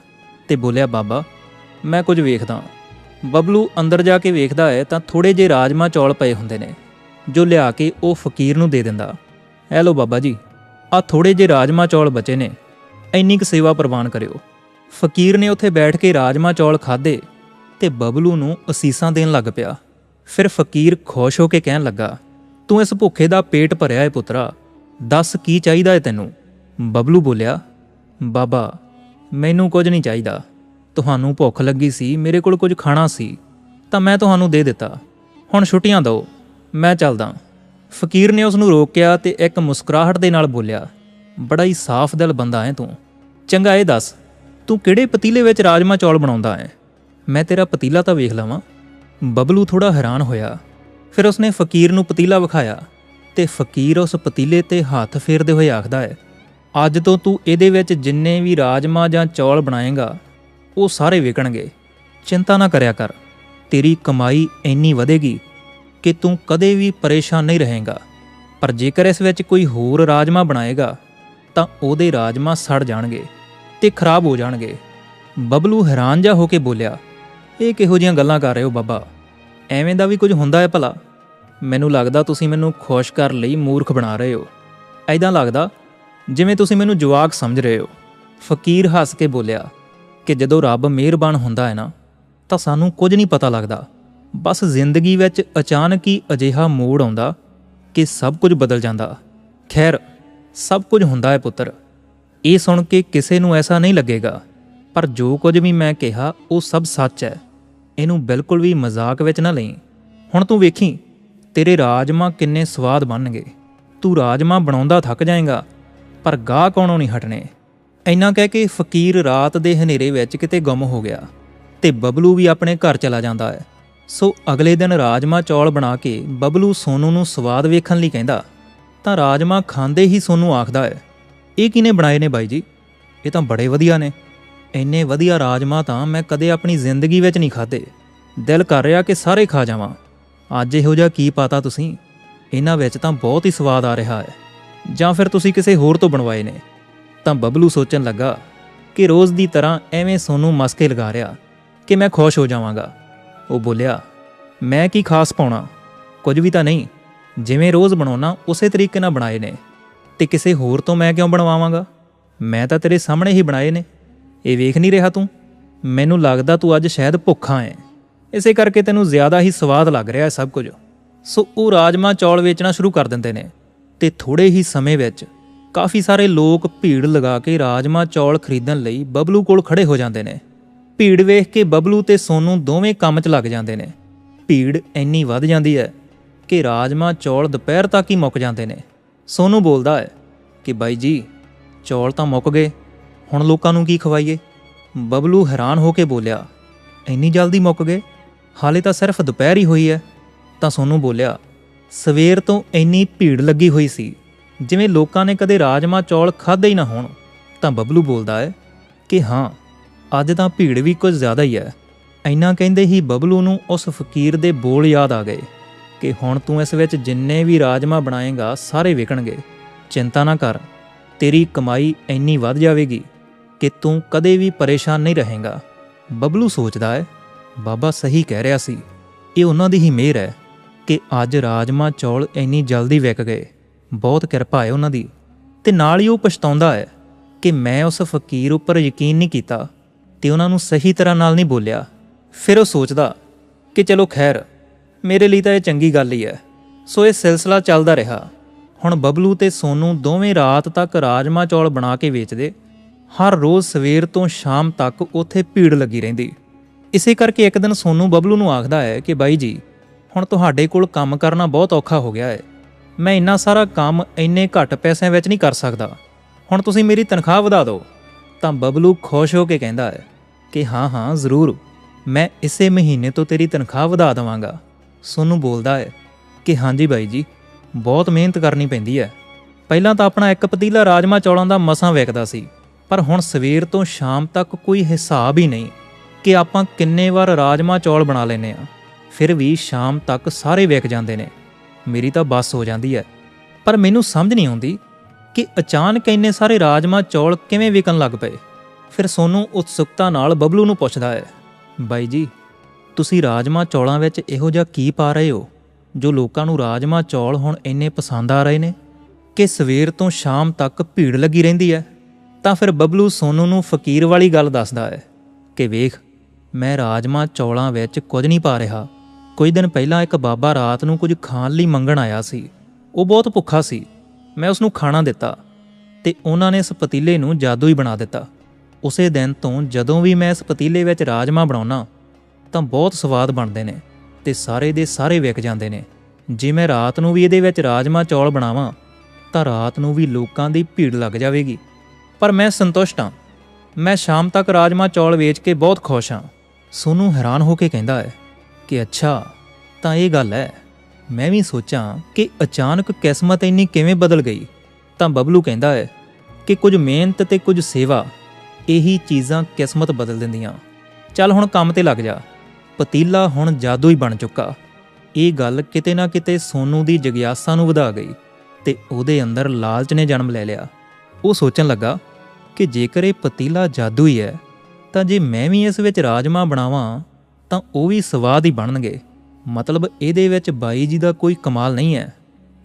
ਤੇ ਬੋਲਿਆ, ਬਾਬਾ, ਮੈਂ ਕੁਝ ਵੇਖਦਾ ਬਬਲੂ ਅੰਦਰ ਜਾ ਕੇ ਵੇਖਦਾ ਹੈ ਤਾਂ ਥੋੜੇ ਜਿਹੇ ਰਾਜਮਾ ਚੌਲ ਪਏ ਹੁੰਦੇ ਨੇ, ਜੋ ਲਿਆ ਕੇ ਉਹ ਫਕੀਰ ਨੂੰ ਦੇ ਦਿੰਦਾ। ਐ ਲੋ ਬਾਬਾ ਜੀ ਆ ਥੋੜੇ ਜਿਹੇ ਰਾਜਮਾ ਚੌਲ ਬਚੇ ਨੇ। ਇੰਨੀ ਕੁ ਸੇਵਾ ਪ੍ਰਵਾਨ ਕਰਿਓ। ਫਕੀਰ ਨੇ ਉੱਥੇ ਬੈਠ ਕੇ ਰਾਜਮਾ ਚੌਲ ਖਾਦੇ ਤੇ ਬਬਲੂ ਨੂੰ ਅਸੀਸਾਂ ਦੇਣ ਲੱਗ ਪਿਆ। ਫਿਰ ਫਕੀਰ ਖੁਸ਼ ਹੋ ਕੇ ਕਹਿਣ ਲੱਗਾ, ਤੂੰ ਇਸ ਭੁੱਖੇ ਦਾ ਪੇਟ ਭਰਿਆ ਏ ਪੁੱਤਰਾ, ਦੱਸ ਕੀ ਚਾਹੀਦਾ ਏ ਤੈਨੂੰ? ਬਬਲੂ ਬੋਲਿਆ, ਬਾਬਾ, ਮੈਨੂੰ ਕੁਝ ਨਹੀਂ ਚਾਹੀਦਾ। ਤੁਹਾਨੂੰ ਭੁੱਖ ਲੱਗੀ ਸੀ, ਮੇਰੇ ਕੋਲ ਕੁਝ ਖਾਣਾ ਸੀ, ਤਾਂ ਮੈਂ ਤੁਹਾਨੂੰ ਦੇ ਦਿੱਤਾ। ਹੁਣ ਛੁੱਟੀਆਂ ਦਿਓ, ਮੈਂ ਚੱਲਦਾ। ਫਕੀਰ ਨੇ ਉਸ ਨੂੰ ਰੋਕਿਆ ਤੇ ਇੱਕ ਮੁਸਕਰਾਹਟ ਦੇ ਨਾਲ ਬੋਲਿਆ ਬੜਾ ਹੀ ਸਾਫ਼ ਦਿਲ ਬੰਦਾ ਹੈ ਤੂੰ। ਚੰਗਾ ਇਹ ਦੱਸ, ਤੂੰ ਕਿਹੜੇ ਪਤੀਲੇ ਵਿੱਚ ਰਾਜਮਾ ਚੌਲ ਬਣਾਉਂਦਾ ਹੈ? ਮੈਂ ਤੇਰਾ ਪਤੀਲਾ ਤਾਂ ਵੇਖ ਲਵਾਂ। ਬਬਲੂ ਥੋੜਾ ਹੈਰਾਨ ਹੋਇਆ। ਫਿਰ ਉਸਨੇ ਫਕੀਰ ਨੂੰ ਪਤੀਲਾ ਵਿਖਾਇਆ ਤੇ ਫਕੀਰ ਉਸ ਪਤੀਲੇ ਤੇ ਹੱਥ ਫੇਰਦੇ ਹੋਏ ਆਖਦਾ ਹੈ, ਅੱਜ ਤੋਂ ਤੂੰ ਇਹਦੇ ਵਿੱਚ ਜਿੰਨੇ ਵੀ ਰਾਜਮਾ ਜਾਂ ਚੌਲ ਬਣਾਏਗਾ, ਉਹ ਸਾਰੇ ਵਿਕਣਗੇ। ਚਿੰਤਾ ਨਾ ਕਰਿਆ ਕਰ, ਤੇਰੀ ਕਮਾਈ ਇੰਨੀ ਵਧੇਗੀ ਕਿ ਤੂੰ ਕਦੇ ਵੀ ਪਰੇਸ਼ਾਨ ਨਹੀਂ ਰਹੇਗਾ। ਪਰ ਜੇਕਰ ਇਸ ਵਿੱਚ ਕੋਈ ਹੋਰ ਰਾਜਮਾ ਬਣਾਏਗਾ ਤਾਂ ਉਹਦੇ ਰਾਜਮਾ ਸੜ ਜਾਣਗੇ ਤੇ ਖਰਾਬ ਹੋ ਜਾਣਗੇ। ਬਬਲੂ ਹੈਰਾਨ ਜਾ ਹੋ ਕੇ ਬੋਲਿਆ, ਇਹ ਕਿਹੋ ਜੀਆਂ ਗੱਲਾਂ ਕਰ ਰਹੇ ਹੋ ਬਾਬਾ? ਐਵੇਂ ਦਾ ਵੀ ਕੁਝ ਹੁੰਦਾ ਹੈ ਭਲਾ? ਮੈਨੂੰ ਲੱਗਦਾ ਤੁਸੀਂ ਮੈਨੂੰ ਖੁਸ਼ ਕਰਨ ਲਈ ਮੂਰਖ ਬਣਾ ਰਹੇ ਹੋ। ਐਦਾਂ ਲੱਗਦਾ ਜਿਵੇਂ ਤੁਸੀਂ ਮੈਨੂੰ ਜਵਾਕ ਸਮਝ ਰਹੇ ਹੋ। ਫਕੀਰ ਹੱਸ ਕੇ ਬੋਲਿਆ, ਕਿ ਜਦੋਂ ਰੱਬ ਮਿਹਰਬਾਨ ਹੁੰਦਾ ਹੈ ਨਾ, ਤਾਂ ਸਾਨੂੰ ਕੁਝ ਨਹੀਂ ਪਤਾ ਲੱਗਦਾ। ਬਸ ਜ਼ਿੰਦਗੀ ਵਿੱਚ ਅਚਾਨਕ ਹੀ ਅਜਿਹਾ ਮੋੜ ਆਉਂਦਾ ਕਿ ਸਭ ਕੁਝ ਬਦਲ ਜਾਂਦਾ। ਖੈਰ ਸਭ ਕੁਝ ਹੁੰਦਾ ਹੈ ਪੁੱਤਰ। ਇਹ ਸੁਣ ਕੇ ਕਿਸੇ ਨੂੰ ਐਸਾ ਨਹੀਂ ਲੱਗੇਗਾ, ਪਰ ਜੋ ਕੁਝ ਵੀ ਮੈਂ ਕਿਹਾ, ਉਹ ਸਭ ਸੱਚ ਹੈ। ਇਹਨੂੰ ਬਿਲਕੁਲ ਵੀ ਮਜ਼ਾਕ ਵਿੱਚ ਨਾ ਲਈ। ਹੁਣ ਤੂੰ ਵੇਖੀ, ਤੇਰੇ ਰਾਜਮਾ ਕਿੰਨੇ ਸਵਾਦ ਬਣਨਗੇ। ਤੂੰ ਰਾਜਮਾ ਬਣਾਉਂਦਾ ਥੱਕ ਜਾਏਗਾ, ਪਰ ਗਾਹ ਕੌਣੋਂ ਨਹੀਂ ਹਟਣੇ। ਇੰਨਾ ਕਹਿ ਕੇ ਫਕੀਰ ਰਾਤ ਦੇ ਹਨੇਰੇ ਵਿੱਚ ਕਿਤੇ ਗੁੰਮ ਹੋ ਗਿਆ, ਤੇ ਬਬਲੂ ਵੀ ਆਪਣੇ ਘਰ ਚਲਾ ਜਾਂਦਾ ਹੈ। ਸੋ ਅਗਲੇ ਦਿਨ ਰਾਜਮਾ ਚੌਲ ਬਣਾ ਕੇ ਬਬਲੂ ਸੋਨੂ ਨੂੰ ਸਵਾਦ ਵੇਖਣ ਲਈ ਕਹਿੰਦਾ ਤਾਂ ਰਾਜਮਾ ਖਾਂਦੇ ਹੀ ਸੋਨੂੰ ਆਖਦਾ ਹੈ, ਇਹ ਕਿਨੇ ਬਣਾਏ ਨੇ ਬਾਈ ਜੀ? ਇਹ ਤਾਂ ਬੜੇ ਵਧੀਆ ਨੇ। ਇੰਨੇ ਵਧੀਆ ਰਾਜਮਾ ਤਾਂ ਮੈਂ ਕਦੇ ਆਪਣੀ ਜ਼ਿੰਦਗੀ ਵਿੱਚ ਨਹੀਂ ਖਾਦੇ ਦਿਲ ਕਰ ਰਿਹਾ ਕਿ ਸਾਰੇ ਖਾ ਜਾਵਾਂ। ਅੱਜ ਇਹੋ ਜਿਹਾ ਕੀ ਪਾਤਾ ਤੁਸੀਂ? ਇਹਨਾਂ ਵਿੱਚ ਤਾਂ ਬਹੁਤ ਹੀ ਸਵਾਦ ਆ ਰਿਹਾ ਹੈ। ਜਾਂ ਫਿਰ ਤੁਸੀਂ ਕਿਸੇ ਹੋਰ ਤੋਂ ਬਣਵਾਏ ਨੇ? ਤਾਂ ਬਬਲੂ ਸੋਚਣ ਲੱਗਾ ਕਿ ਰੋਜ਼ ਦੀ ਤਰ੍ਹਾਂ ਐਵੇਂ ਸੋਨੂੰ ਮਸਕੇ ਲਗਾ ਰਿਹਾ ਕਿ ਮੈਂ ਖੁਸ਼ ਹੋ ਜਾਵਾਂਗਾ। ਉਹ ਬੋਲਿਆ, ਮੈਂ ਕੀ ਖਾਸ ਪਾਉਣਾ? ਕੁਝ ਵੀ ਤਾਂ ਨਹੀਂ। ਜਿਵੇਂ ਰੋਜ਼ ਬਣਾਉਣਾ, ਉਸੇ ਤਰੀਕੇ ਨਾਲ ਬਣਾਏ ਨੇ। ਤੇ ਕਿਸੇ ਹੋਰ ਤੋਂ ਮੈਂ ਕਿਉਂ ਬਣਵਾਵਾਂਗਾ? ਮੈਂ ਤਾਂ ਤੇਰੇ ਸਾਹਮਣੇ ਹੀ ਬਣਾਏ ਨੇ। ਇਹ ਵੇਖ ਨਹੀਂ ਰਿਹਾ ਤੂੰ? ਮੈਨੂੰ ਲੱਗਦਾ ਤੂੰ ਅੱਜ ਸ਼ਾਇਦ ਭੁੱਖਾ ਹੈ। ਇਸੇ ਕਰਕੇ ਤੈਨੂੰ ਜ਼ਿਆਦਾ ਹੀ ਸਵਾਦ ਲੱਗ ਰਿਹਾ ਹੈ ਸਭ ਕੁਝ। ਸੋ ਉਹ ਰਾਜਮਾ ਚੌਲ ਵੇਚਣਾ ਸ਼ੁਰੂ ਕਰ ਦਿੰਦੇ ਨੇ। ਤੇ ਥੋੜੇ ਹੀ ਸਮੇਂ ਵਿੱਚ ਕਾਫੀ ਸਾਰੇ ਲੋਕ ਭੀੜ ਲਗਾ ਕੇ ਰਾਜਮਾ ਚੌਲ ਖਰੀਦਣ ਲਈ ਬਬਲੂ ਕੋਲ ਖੜੇ ਹੋ ਜਾਂਦੇ ਨੇ। ਭੀੜ ਵੇਖ ਕੇ ਬਬਲੂ ਤੇ ਸੋਨੂ ਦੋਵੇਂ ਕੰਮ 'ਚ ਲੱਗ ਜਾਂਦੇ ਨੇ। ਭੀੜ ਇੰਨੀ ਵੱਧ ਜਾਂਦੀ ਹੈ ਕਿ ਰਾਜਮਾ ਚੌਲ ਦੁਪਹਿਰ ਤੱਕ ਹੀ ਮੁੱਕ ਜਾਂਦੇ ਨੇ। ਸੋਨੂ ਬੋਲਦਾ ਹੈ ਕਿ ਬਾਈ ਜੀ, ਚੌਲ ਤਾਂ ਮੁੱਕ ਗਏ, ਹੁਣ ਲੋਕਾਂ ਨੂੰ ਕੀ ਖਵਾਈਏ? ਬਬਲੂ ਹੈਰਾਨ ਹੋ ਕੇ ਬੋਲਿਆ, ਇੰਨੀ ਜਲਦੀ ਮੁੱਕ ਗਏ? ਹਾਲੇ ਤਾਂ ਸਿਰਫ ਦੁਪਹਿਰ ਹੀ ਹੋਈ ਹੈ। ਤਾਂ ਸੋਨੂ ਬੋਲਿਆ, ਸਵੇਰ ਤੋਂ ਇੰਨੀ ਭੀੜ ਲੱਗੀ ਹੋਈ ਸੀ, ਜਿਵੇਂ ਲੋਕਾਂ ਨੇ ਕਦੇ ਰਾਜਮਾ ਚੌਲ ਖਾਦੇ ਹੀ ਨਾ ਹੋਣ। ਤਾਂ ਬਬਲੂ ਬੋਲਦਾ ਹੈ ਕਿ ਹਾਂ, ਅੱਜ ਤਾਂ ਭੀੜ ਵੀ ਕੁਝ ਜ਼ਿਆਦਾ ਹੀ ਹੈ। ਇੰਨਾ ਕਹਿੰਦੇ ਹੀ ਬਬਲੂ ਨੂੰ ਉਸ ਫਕੀਰ ਦੇ ਬੋਲ ਯਾਦ ਆ ਗਏ। ਕਿ ਹੁਣ ਤੂੰ ਇਸ ਵਿੱਚ ਜਿੰਨੇ ਵੀ ਰਾਜਮਾ ਬਣਾਏਗਾ, ਸਾਰੇ ਵਿਕਣਗੇ। ਚਿੰਤਾ ਨਾ ਕਰ, ਤੇਰੀ ਕਮਾਈ ਇੰਨੀ ਵੱਧ ਜਾਵੇਗੀ ਕਿ ਤੂੰ ਕਦੇ ਵੀ ਪਰੇਸ਼ਾਨ ਨਹੀਂ ਰਹੇਗਾ। ਬਬਲੂ ਸੋਚਦਾ ਹੈ, ਬਾਬਾ ਸਹੀ ਕਹਿ ਰਿਹਾ ਸੀ। ਇਹ ਉਹਨਾਂ ਦੀ ਹੀ ਮਿਹਰ ਹੈ ਕਿ ਅੱਜ ਰਾਜਮਾ ਚੌਲ ਇੰਨੀ ਜਲਦੀ ਵਿਕ ਗਏ। ਬਹੁਤ ਕਿਰਪਾ ਹੈ ਉਹਨਾਂ ਦੀ। ਤੇ ਨਾਲ ਹੀ ਉਹ ਪਛਤਾਉਂਦਾ ਹੈ ਕਿ ਮੈਂ ਉਸ ਫਕੀਰ ਉੱਪਰ ਯਕੀਨ ਨਹੀਂ ਕੀਤਾ ਤੇ ਉਹਨਾਂ ਨੂੰ ਸਹੀ ਤਰ੍ਹਾਂ ਨਾਲ ਨਹੀਂ ਬੋਲਿਆ। ਫਿਰ ਉਹ ਸੋਚਦਾ ਕਿ ਚਲੋ ਖੈਰ ਮੇਰੇ ਲਈ ਤਾਂ ਇਹ ਚੰਗੀ ਗੱਲ ਹੀ ਹੈ। ਸੋ ਇਹ ਸਿਲਸਿਲਾ ਚੱਲਦਾ ਰਿਹਾ। ਹੁਣ ਬਬਲੂ ਤੇ ਸੋਨੂ ਦੋਵੇਂ ਰਾਤ ਤੱਕ ਰਾਜਮਾ ਚੌਲ ਬਣਾ ਕੇ ਵੇਚਦੇ। ਹਰ ਰੋਜ਼ ਸਵੇਰ ਤੋਂ ਸ਼ਾਮ ਤੱਕ ਉੱਥੇ ਭੀੜ ਲੱਗੀ ਰਹਿੰਦੀ। ਇਸੇ ਕਰਕੇ ਇੱਕ ਦਿਨ ਸੋਨੂ ਬਬਲੂ ਨੂੰ ਆਖਦਾ ਹੈ ਕਿ ਬਾਈ ਜੀ, ਹੁਣ ਤੁਹਾਡੇ ਕੋਲ ਕੰਮ ਕਰਨਾ ਬਹੁਤ ਔਖਾ ਹੋ ਗਿਆ ਹੈ। ਮੈਂ ਇੰਨਾ ਸਾਰਾ ਕੰਮ ਇੰਨੇ ਘੱਟ ਪੈਸਿਆਂ ਵਿੱਚ ਨਹੀਂ ਕਰ ਸਕਦਾ। ਹੁਣ ਤੁਸੀਂ ਮੇਰੀ ਤਨਖਾਹ ਵਧਾ ਦਿਓ। ਤਾਂ ਬਬਲੂ ਖੁਸ਼ ਹੋ ਕੇ ਕਹਿੰਦਾ ਹੈ ਕਿ ਹਾਂ ਹਾਂ, ਜ਼ਰੂਰ। ਮੈਂ ਇਸੇ ਮਹੀਨੇ ਤੋਂ ਤੇਰੀ ਤਨਖਾਹ ਵਧਾ ਦੇਵਾਂਗਾ। ਸੋਨੂੰ ਬੋਲਦਾ ਹੈ ਕਿ ਹਾਂਜੀ ਬਾਈ ਜੀ, ਬਹੁਤ ਮਿਹਨਤ ਕਰਨੀ ਪੈਂਦੀ ਹੈ। ਪਹਿਲਾਂ ਤਾਂ ਆਪਣਾ ਇੱਕ ਪਤੀਲਾ ਰਾਜਮਾ ਚੌਲਾਂ ਦਾ ਮਸਾਂ ਵੇਚਦਾ ਸੀ, ਪਰ ਹੁਣ ਸਵੇਰ ਤੋਂ ਸ਼ਾਮ ਤੱਕ ਕੋਈ ਹਿਸਾਬ ਹੀ ਨਹੀਂ ਕਿ ਆਪਾਂ ਕਿੰਨੇ ਵਾਰ ਰਾਜਮਾ ਚੌਲ ਬਣਾ ਲੈਨੇ ਆ ਫਿਰ ਵੀ ਸ਼ਾਮ ਤੱਕ ਸਾਰੇ ਵਿਕ ਜਾਂਦੇ ਨੇ। ਮੇਰੀ ਤਾਂ ਬੱਸ ਹੋ ਜਾਂਦੀ ਹੈ। ਪਰ ਮੈਨੂੰ ਸਮਝ ਨਹੀਂ ਆਉਂਦੀ ਕਿ ਅਚਾਨਕ ਇੰਨੇ ਸਾਰੇ ਰਾਜਮਾ ਚੌਲ ਕਿਵੇਂ ਵਿਕਣ ਲੱਗ ਪਏ। ਫਿਰ ਸੋਨੂੰ ਉਤਸੁਕਤਾ ਨਾਲ ਬਬਲੂ ਨੂੰ ਪੁੱਛਦਾ ਹੈ, ਬਾਈ ਜੀ ਤੁਸੀਂ ਰਾਜਮਾ ਚੌਲਾਂ ਵਿੱਚ ਇਹੋ ਜਿਹਾ ਕੀ ਪਾ ਰਹੇ ਹੋ, ਜੋ ਲੋਕਾਂ ਨੂੰ ਰਾਜਮਾ ਚੌਲ ਹੁਣ ਇੰਨੇ ਪਸੰਦ ਆ ਰਹੇ ਨੇ? ਕਿ ਸਵੇਰ ਤੋਂ ਸ਼ਾਮ ਤੱਕ ਭੀੜ ਲੱਗੀ ਰਹਿੰਦੀ ਹੈ? ਤਾਂ ਫਿਰ ਬਬਲੂ ਸੋਨੂ ਨੂੰ ਫਕੀਰ ਵਾਲੀ ਗੱਲ ਦੱਸਦਾ ਹੈ ਕਿ ਵੇਖ, ਮੈਂ ਰਾਜਮਾ ਚੌਲਾਂ ਵਿੱਚ ਕੁਝ ਨਹੀਂ ਪਾ ਰਿਹਾ। ਕੁਝ ਦਿਨ ਪਹਿਲਾਂ ਇੱਕ ਬਾਬਾ ਰਾਤ ਨੂੰ ਕੁਝ ਖਾਣ ਲਈ ਮੰਗਣ ਆਇਆ ਸੀ। ਉਹ ਬਹੁਤ ਭੁੱਖਾ ਸੀ। ਮੈਂ ਉਸ ਨੂੰ ਖਾਣਾ ਦਿੱਤਾ ਤੇ ਉਹਨਾਂ ਨੇ ਇਸ ਪਤੀਲੇ ਨੂੰ ਜਾਦੂ ਹੀ ਬਣਾ ਦਿੱਤਾ। ਉਸੇ ਦਿਨ ਤੋਂ ਜਦੋਂ ਵੀ ਮੈਂ ਇਸ ਪਤੀਲੇ ਵਿੱਚ ਰਾਜਮਾ ਬਣਾਉਣਾ ਤਾਂ ਬਹੁਤ ਸਵਾਦ ਬਣਦੇ ਨੇ ਤੇ ਸਾਰੇ ਦੇ ਸਾਰੇ ਵਿਕ ਜਾਂਦੇ ਨੇ। ਜੇ ਮੈਂ ਰਾਤ ਨੂੰ ਵੀ ਇਹਦੇ ਵਿੱਚ ਰਾਜਮਾ ਚੌਲ ਬਣਾਵਾਂ, ਤਾਂ ਰਾਤ ਨੂੰ ਵੀ ਲੋਕਾਂ ਦੀ ਭੀੜ ਲੱਗ ਜਾਵੇਗੀ। ਪਰ ਮੈਂ ਸੰਤੁਸ਼ਟ ਹਾਂ। ਮੈਂ ਸ਼ਾਮ ਤੱਕ ਰਾਜਮਾ ਚੌਲ ਵੇਚ ਕੇ ਬਹੁਤ ਖੁਸ਼ ਹਾਂ। ਸੋਨੂੰ ਹੈਰਾਨ ਹੋ ਕੇ ਕਹਿੰਦਾ ਹੈ ਕਿ ਅੱਛਾ, ਤਾਂ ਇਹ ਗੱਲ ਹੈ। ਮੈਂ ਵੀ ਸੋਚਾਂ ਕਿ ਅਚਾਨਕ ਕਿਸਮਤ ਇੰਨੀ ਕਿਵੇਂ ਬਦਲ ਗਈ। ਤਾਂ ਬਬਲੂ ਕਹਿੰਦਾ ਹੈ ਕਿ ਕੁਝ ਮਿਹਨਤ ਤੇ ਕੁਝ ਸੇਵਾ, ਇਹੀ ਚੀਜ਼ਾਂ ਕਿਸਮਤ ਬਦਲ ਦਿੰਦੀਆਂ। ਚੱਲ ਹੁਣ ਕੰਮ ਤੇ ਲੱਗ ਜਾ। ਪਤੀਲਾ ਹੁਣ ਜਾਦੂ ਹੀ ਬਣ ਚੁੱਕਾ। ਇਹ ਗੱਲ ਕਿਤੇ ਨਾ ਕਿਤੇ ਸੋਨੂ ਦੀ ਜਗਿਆਸਾ ਨੂੰ ਵਧਾ ਗਈ ਤੇ ਉਹਦੇ ਅੰਦਰ ਲਾਲਚ ਨੇ ਜਨਮ ਲੈ ਲਿਆ। ਉਹ ਸੋਚਣ ਲੱਗਾ ਕਿ ਜੇਕਰ ਇਹ ਪਤੀਲਾ ਜਾਦੂ ਹੀ ਹੈ, ਤਾਂ ਜੇ ਮੈਂ ਵੀ ਇਸ ਵਿੱਚ ਰਾਜਮਾ ਬਣਾਵਾਂ, ਤਾਂ ਉਹ ਵੀ ਸਵਾਦ ਹੀ ਬਣਨਗੇ। ਮਤਲਬ ਇਹਦੇ ਵਿੱਚ ਬਾਈ ਜੀ ਦਾ ਕੋਈ ਕਮਾਲ ਨਹੀਂ ਹੈ।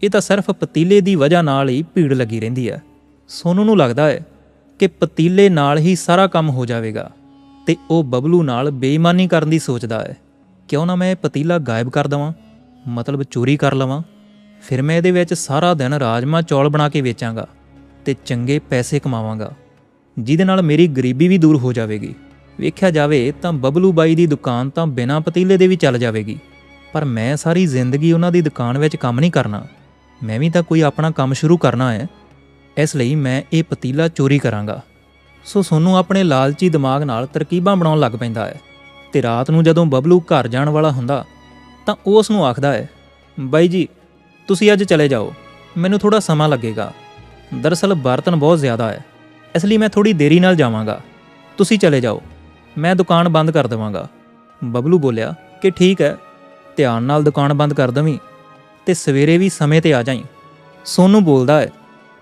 ਇਹ ਤਾਂ ਸਿਰਫ ਪਤੀਲੇ ਦੀ ਵਜ੍ਹਾ ਨਾਲ ਹੀ ਭੀੜ ਲੱਗੀ ਰਹਿੰਦੀ ਹੈ। ਸੋਨੂ ਨੂੰ ਲੱਗਦਾ ਹੈ ਕਿ ਪਤੀਲੇ ਨਾਲ ਹੀ ਸਾਰਾ ਕੰਮ ਹੋ ਜਾਵੇਗਾ। ਤੇ ਉਹ ਬਬਲੂ ਨਾਲ ਬੇਈਮਾਨੀ ਕਰਨ ਦੀ ਸੋਚਦਾ ਹੈ। ਕਿਉਂ ਨਾ ਮੈਂ ਇਹ ਪਤੀਲਾ ਗਾਇਬ ਕਰ ਦਵਾਂ? ਮਤਲਬ ਚੋਰੀ ਕਰ ਲਵਾਂ? ਫਿਰ ਮੈਂ ਇਹਦੇ ਵਿੱਚ ਸਾਰਾ ਦਿਨ ਰਾਜਮਾ ਚੌਲ ਬਣਾ ਕੇ ਵੇਚਾਂਗਾ ਤੇ ਚੰਗੇ ਪੈਸੇ ਕਮਾਵਾਂਗਾ। ਜਿਹਦੇ ਨਾਲ ਮੇਰੀ ਗਰੀਬੀ ਵੀ ਦੂਰ ਹੋ ਜਾਵੇਗੀ। ਵੇਖਿਆ ਜਾਵੇ ਤਾਂ ਬਬਲੂ ਬਾਈ ਦੀ ਦੁਕਾਨ ਤਾਂ ਬਿਨਾਂ ਪਤੀਲੇ ਦੇ ਵੀ ਚੱਲ ਜਾਵੇਗੀ। ਪਰ ਮੈਂ ਸਾਰੀ ਜ਼ਿੰਦਗੀ ਉਹਨਾਂ ਦੀ ਦੁਕਾਨ ਵਿੱਚ ਕੰਮ ਨਹੀਂ ਕਰਨਾ। ਮੈਂ ਵੀ ਤਾਂ ਕੋਈ ਆਪਣਾ ਕੰਮ ਸ਼ੁਰੂ ਕਰਨਾ ਹੈ। ਇਸ ਲਈ ਮੈਂ ਇਹ ਪਤੀਲਾ ਚੋਰੀ ਕਰਾਂਗਾ। ਸੋ ਸੋਨੂੰ ਆਪਣੇ ਲਾਲਚੀ ਦਿਮਾਗ ਨਾਲ ਤਰਕੀਬਾਂ ਬਣਾਉਣ ਲੱਗ ਪੈਂਦਾ ਹੈ ਤੇ ਰਾਤ ਨੂੰ ਜਦੋਂ ਬਬਲੂ ਘਰ ਜਾਣ ਵਾਲਾ ਹੁੰਦਾ, ਤਾਂ ਉਸ ਨੂੰ ਆਖਦਾ ਹੈ, ਬਾਈ ਜੀ, ਤੁਸੀਂ ਅੱਜ ਚਲੇ ਜਾਓ, ਮੈਨੂੰ ਥੋੜਾ ਸਮਾਂ ਲੱਗੇਗਾ। ਦਰਅਸਲ ਬਰਤਨ ਬਹੁਤ ਜ਼ਿਆਦਾ ਹੈ, ਇਸ ਲਈ ਮੈਂ ਥੋੜੀ ਦੇਰੀ ਨਾਲ ਜਾਵਾਂਗਾ। ਤੁਸੀਂ ਚਲੇ ਜਾਓ, ਮੈਂ ਦੁਕਾਨ ਬੰਦ ਕਰ ਦੇਵਾਂਗਾ। ਬਬਲੂ ਬੋਲਿਆ, ਕਿ ਠੀਕ ਹੈ, ਧਿਆਨ ਨਾਲ ਦੁਕਾਨ ਬੰਦ ਕਰ ਦਵੀਂ ਤੇ ਸਵੇਰੇ ਵੀ ਸਮੇਂ ਤੇ ਆ ਜਾਈਂ। ਸੋਨੂੰ ਬੋਲਦਾ ਹੈ,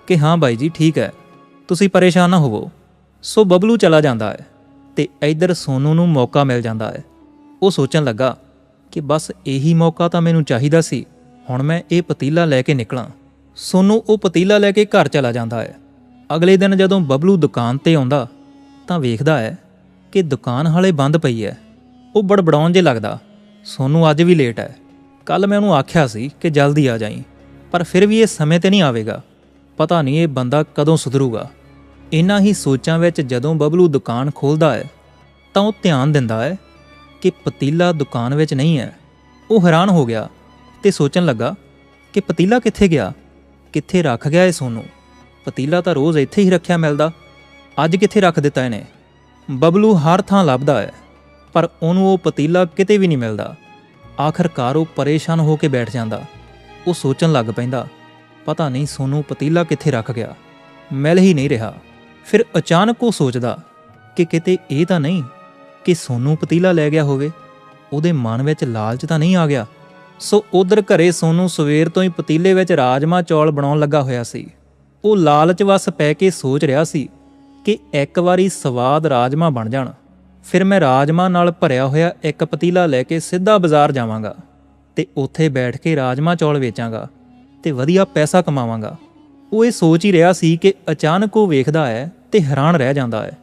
ਕਿ ਹਾਂ ਬਾਈ ਜੀ, ਠੀਕ ਹੈ, ਤੁਸੀਂ ਪਰੇਸ਼ਾਨ ਨਾ ਹੋਵੋ। ਸੋ ਬਬਲੂ ਚਲਾ ਜਾਂਦਾ ਹੈ ਤੇ ਇੱਧਰ ਸੋਨੂੰ ਨੂੰ ਮੌਕਾ ਮਿਲ ਜਾਂਦਾ ਹੈ। ਉਹ ਸੋਚਣ ਲੱਗਾ ਕਿ ਬਸ ਇਹੀ ਮੌਕਾ ਤਾਂ ਮੈਨੂੰ ਚਾਹੀਦਾ ਸੀ, ਹੁਣ ਮੈਂ ਇਹ ਪਤੀਲਾ ਲੈ ਕੇ ਨਿਕਲਾਂ। ਸੋਨੂੰ ਉਹ ਪਤੀਲਾ ਲੈ ਕੇ ਘਰ ਚਲਾ ਜਾਂਦਾ ਹੈ। ਅਗਲੇ ਦਿਨ ਜਦੋਂ ਬਬਲੂ ਦੁਕਾਨ ਤੇ ਆਉਂਦਾ, ਤਾਂ ਵੇਖਦਾ ਹੈ ਕਿ ਦੁਕਾਨ ਹਾਲੇ ਬੰਦ ਪਈ ਹੈ। ਉਹ ਬੜਬੜਾਉਣ ਜੇ ਲੱਗਦਾ, ਸੋਨੂੰ ਅੱਜ ਵੀ ਲੇਟ ਹੈ। ਕੱਲ ਮੈਂ ਉਹਨੂੰ ਆਖਿਆ ਸੀ ਕਿ ਜਲਦੀ ਆ ਜਾਈਂ, ਪਰ ਫਿਰ ਵੀ ਇਹ ਸਮੇਂ ਤੇ ਨਹੀਂ ਆਵੇਗਾ। ਪਤਾ ਨਹੀਂ ਇਹ ਬੰਦਾ ਕਦੋਂ ਸੁਧਰੂਗਾ। ਇਹਨਾਂ ਹੀ ਸੋਚਾਂ ਵਿੱਚ ਜਦੋਂ ਬਬਲੂ ਦੁਕਾਨ ਖੋਲਦਾ ਹੈ, ਤਾਂ ਉਹ ਧਿਆਨ ਦਿੰਦਾ ਹੈ ਕਿ ਪਤੀਲਾ ਦੁਕਾਨ ਵਿੱਚ ਨਹੀਂ ਹੈ। ਉਹ ਹੈਰਾਨ ਹੋ ਗਿਆ ਤੇ ਸੋਚਣ ਲੱਗਾ ਕਿ ਪਤੀਲਾ ਕਿੱਥੇ ਗਿਆ? ਕਿੱਥੇ ਰੱਖ ਗਿਆ ਇਹ ਸੋਨੂੰ? ਪਤੀਲਾ ਤਾਂ ਰੋਜ਼ ਇੱਥੇ ਹੀ ਰੱਖਿਆ ਮਿਲਦਾ। ਅੱਜ ਕਿੱਥੇ ਰੱਖ ਦਿੱਤਾ ਇਹਨੇ? ਬਬਲੂ ਹਰ ਥਾਂ ਲੱਭਦਾ ਹੈ, ਪਰ ਉਹਨੂੰ ਉਹ ਪਤੀਲਾ ਕਿਤੇ ਵੀ ਨਹੀਂ ਮਿਲਦਾ। ਆਖਰਕਾਰ ਉਹ ਪਰੇਸ਼ਾਨ ਹੋ ਕੇ ਬੈਠ ਜਾਂਦਾ। ਉਹ ਸੋਚਣ ਲੱਗ ਪੈਂਦਾ, ਪਤਾ ਨਹੀਂ ਸੋਨੂੰ ਪਤੀਲਾ ਕਿੱਥੇ ਰੱਖ ਗਿਆ? ਮਿਲ ਹੀ ਨਹੀਂ ਰਿਹਾ। ਫਿਰ ਅਚਾਨਕ ਉਹ ਸੋਚਦਾ ਕਿ ਕਿਤੇ ਇਹ ਤਾਂ ਨਹੀਂ ਕਿ ਸੋਨੂੰ ਪਤੀਲਾ ਲੈ ਗਿਆ ਹੋਵੇ। ਉਹਦੇ ਮਨ ਵਿੱਚ ਲਾਲਚ ਤਾਂ ਨਹੀਂ ਆ ਗਿਆ। ਸੋ ਉਧਰ ਘਰੇ ਸੋਨੂੰ ਸਵੇਰ ਤੋਂ ਹੀ ਪਤੀਲੇ ਵਿੱਚ ਰਾਜਮਾ ਚੌਲ ਬਣਾਉਣ ਲੱਗਾ ਹੋਇਆ ਸੀ। ਉਹ ਲਾਲਚ ਵਸ ਪੈ ਕੇ ਸੋਚ ਰਿਹਾ ਸੀ ਕਿ ਇੱਕ ਵਾਰੀ ਸਵਾਦ ਰਾਜਮਾ ਬਣ ਜਾਣ। ਫਿਰ ਮੈਂ ਰਾਜਮਾ ਨਾਲ ਭਰਿਆ ਹੋਇਆ ਇੱਕ ਪਤੀਲਾ ਲੈ ਕੇ ਸਿੱਧਾ ਬਾਜ਼ਾਰ ਜਾਵਾਂਗਾ ਤੇ ਉੱਥੇ ਬੈਠ ਕੇ ਰਾਜਮਾ ਚੌਲ ਵੇਚਾਂਗਾ ਤੇ ਵਧੀਆ ਪੈਸਾ ਕਮਾਵਾਂਗਾ। ਉਹ ਇਹ ਸੋਚ ਹੀ ਰਿਹਾ ਸੀ ਕਿ ਅਚਾਨਕ ਉਹ ਵੇਖਦਾ ਹੈ ਤੇ ਹੈਰਾਨ ਰਹਿ ਜਾਂਦਾ ਹੈ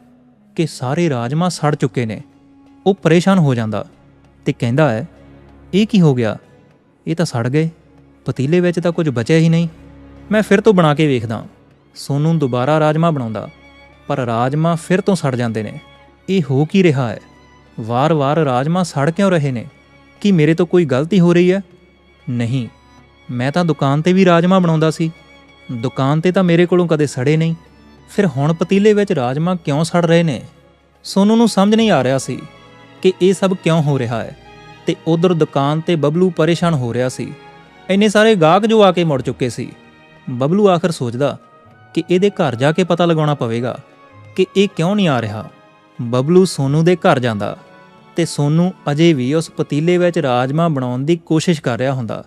ਕਿ ਸਾਰੇ ਰਾਜਮਾ ਸੜ ਚੁੱਕੇ ਨੇ। ਉਹ ਪਰੇਸ਼ਾਨ ਹੋ ਜਾਂਦਾ ਤੇ ਕਹਿੰਦਾ ਹੈ, ਇਹ ਕੀ ਹੋ ਗਿਆ? ਇਹ ਤਾਂ ਸੜ ਗਏ। ਪਤੀਲੇ ਵਿੱਚ ਤਾਂ ਕੁਝ ਬਚਿਆ ਹੀ ਨਹੀਂ। ਮੈਂ ਫਿਰ ਤੋਂ ਬਣਾ ਕੇ ਵੇਖਦਾ। ਸੋਨੂੰ ਦੁਬਾਰਾ ਰਾਜਮਾ ਬਣਾਉਂਦਾ। ਪਰ ਰਾਜਮਾ ਫਿਰ ਤੋਂ ਸੜ ਜਾਂਦੇ ਨੇ। ਇਹ ਹੋ ਕੀ ਰਿਹਾ ਹੈ? ਵਾਰ-ਵਾਰ ਰਾਜਮਾ ਸੜ ਕਿਉਂ ਰਹੇ ਨੇ? ਕੀ ਮੇਰੇ ਤੋਂ ਕੋਈ ਗਲਤੀ ਹੋ ਰਹੀ ਹੈ? ਨਹੀਂ। ਮੈਂ ਤਾਂ ਦੁਕਾਨ ਤੇ ਵੀ ਰਾਜਮਾ ਬਣਾਉਂਦਾ ਸੀ। ਦੁਕਾਨ ਤੇ ਤਾਂ ਮੇਰੇ ਕੋਲੋਂ ਕਦੇ ਸੜੇ ਨਹੀਂ। ਫਿਰ ਹੁਣ ਪਤੀਲੇ ਵਿੱਚ ਰਾਜਮਾ ਕਿਉਂ ਸੜ ਰਹੇ ਨੇ? ਸੋਨੂੰ ਨੂੰ ਸਮਝ ਨਹੀਂ ਆ ਰਿਹਾ ਸੀ ਕਿ ਇਹ ਸਭ ਕਿਉਂ ਹੋ ਰਿਹਾ ਹੈ ਤੇ ਉਧਰ ਦੁਕਾਨ ਤੇ ਬਬਲੂ ਪਰੇਸ਼ਾਨ ਹੋ ਰਿਹਾ ਸੀ। ਇੰਨੇ ਸਾਰੇ ਗਾਹਕ ਜੋ ਆ ਕੇ ਮੁੜ ਚੁੱਕੇ ਸੀ। ਬਬਲੂ ਆਖਰ ਸੋਚਦਾ ਕਿ ਇਹਦੇ ਘਰ ਜਾ ਕੇ ਪਤਾ ਲਗਾਉਣਾ ਪਵੇਗਾ ਕਿ ਇਹ ਕਿਉਂ ਨਹੀਂ ਆ ਰਿਹਾ। ਬਬਲੂ ਸੋਨੂ ਦੇ ਘਰ ਜਾਂਦਾ ਤੇ ਸੋਨੂ ਅਜੇ ਵੀ ਉਸ ਪਤੀਲੇ ਵਿੱਚ ਰਾਜਮਾ ਬਣਾਉਣ ਦੀ ਕੋਸ਼ਿਸ਼ ਕਰ ਰਿਹਾ ਹੁੰਦਾ।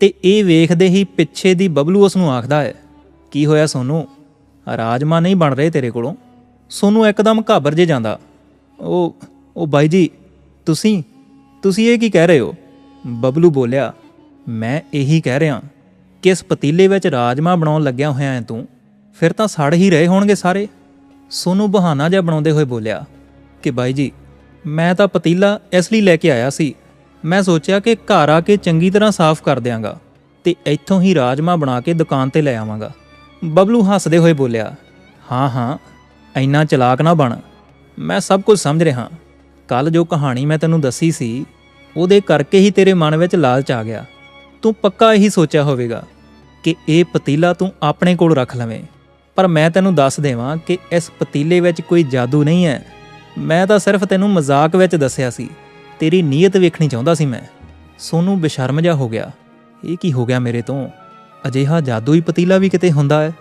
ਤੇ ਇਹ ਵੇਖਦੇ ਹੀ ਪਿੱਛੇ ਦੀ ਬਬਲੂ ਉਸ ਨੂੰ ਆਖਦਾ ਹੈ, ਕੀ ਹੋਇਆ ਸੋਨੂੰ? ਰਾਜਮਾ ਨਹੀਂ ਬਣ ਰਹੇ ਤੇਰੇ ਕੋਲੋਂ? ਸੋਨੂੰ ਇੱਕਦਮ ਘਾਬਰ ਜੇ ਜਾਂਦਾ। ਉਹ ਉਹ ਬਾਈ ਜੀ, ਤੁਸੀਂ ਤੁਸੀਂ ਇਹ ਕੀ ਕਹਿ ਰਹੇ ਹੋ? ਬਬਲੂ ਬੋਲਿਆ, ਮੈਂ ਇਹੀ ਕਹਿ ਰਿਹਾ ਕਿ ਇਸ ਪਤੀਲੇ ਵਿੱਚ ਰਾਜਮਾ ਬਣਾਉਣ ਲੱਗਿਆ ਹੋਇਆ ਹੈ ਤੂੰ। ਫਿਰ ਤਾਂ ਸੜ ਹੀ ਰਹੇ ਹੋਣਗੇ ਸਾਰੇ। ਸੋਨੂੰ ਬਹਾਨਾ ਜਿਹਾ ਬਣਾਉਂਦੇ ਹੋਏ ਬੋਲਿਆ, ਕਿ ਬਾਈ ਜੀ, ਮੈਂ ਤਾਂ ਪਤੀਲਾ ਇਸ ਲਈ ਲੈ ਕੇ ਆਇਆ ਸੀ ਮੈਂ ਸੋਚਿਆ ਕਿ ਘਰ ਆ ਕੇ ਚੰਗੀ ਤਰ੍ਹਾਂ ਸਾਫ਼ ਕਰ ਦਿਆਂਗਾ ਤੇ ਇੱਥੋਂ ਹੀ ਰਾਜਮਾ ਬਣਾ ਕੇ ਦੁਕਾਨ ਤੇ ਲੈ ਆਵਾਂਗਾ। ਬਬਲੂ ਹੱਸਦੇ ਹੋਏ ਬੋਲਿਆ, ਹਾਂ ਹਾਂ, ਇੰਨਾ ਚਲਾਕ ਨਾ ਬਣ। ਮੈਂ ਸਭ ਕੁਝ ਸਮਝ ਰਿਹਾ। ਕੱਲ ਜੋ ਕਹਾਣੀ ਮੈਂ ਤੈਨੂੰ ਦੱਸੀ ਸੀ, ਉਹਦੇ ਕਰਕੇ ਹੀ ਤੇਰੇ ਮਨ ਵਿੱਚ ਲਾਲਚ ਆ ਗਿਆ। ਤੂੰ ਪੱਕਾ ਇਹੀ ਸੋਚਿਆ ਹੋਵੇਗਾ ਕਿ ਇਹ ਪਤੀਲਾ ਤੂੰ ਆਪਣੇ ਕੋਲ ਰੱਖ ਲਵੇਂ। ਪਰ ਮੈਂ ਤੈਨੂੰ ਦੱਸ ਦੇਵਾਂ ਕਿ ਇਸ ਪਤੀਲੇ ਵਿੱਚ ਕੋਈ ਜਾਦੂ ਨਹੀਂ ਹੈ। ਮੈਂ ਤਾਂ ਸਿਰਫ ਤੈਨੂੰ ਮਜ਼ਾਕ ਵਿੱਚ ਦੱਸਿਆ ਸੀ। ਤੇਰੀ ਨੀਅਤ ਵੇਖਣੀ ਚਾਹੁੰਦਾ ਸੀ ਮੈਂ। ਸੋਨੂੰ ਬੇਸ਼ਰਮ ਜਿਹਾ ਹੋ ਗਿਆ। ਇਹ ਕੀ ਹੋ ਗਿਆ ਮੇਰੇ ਤੋਂ? ਅਜਿਹਾ ਜਾਦੂਈ ਪਤੀਲਾ ਵੀ ਕਿਤੇ ਹੁੰਦਾ ਹੈ?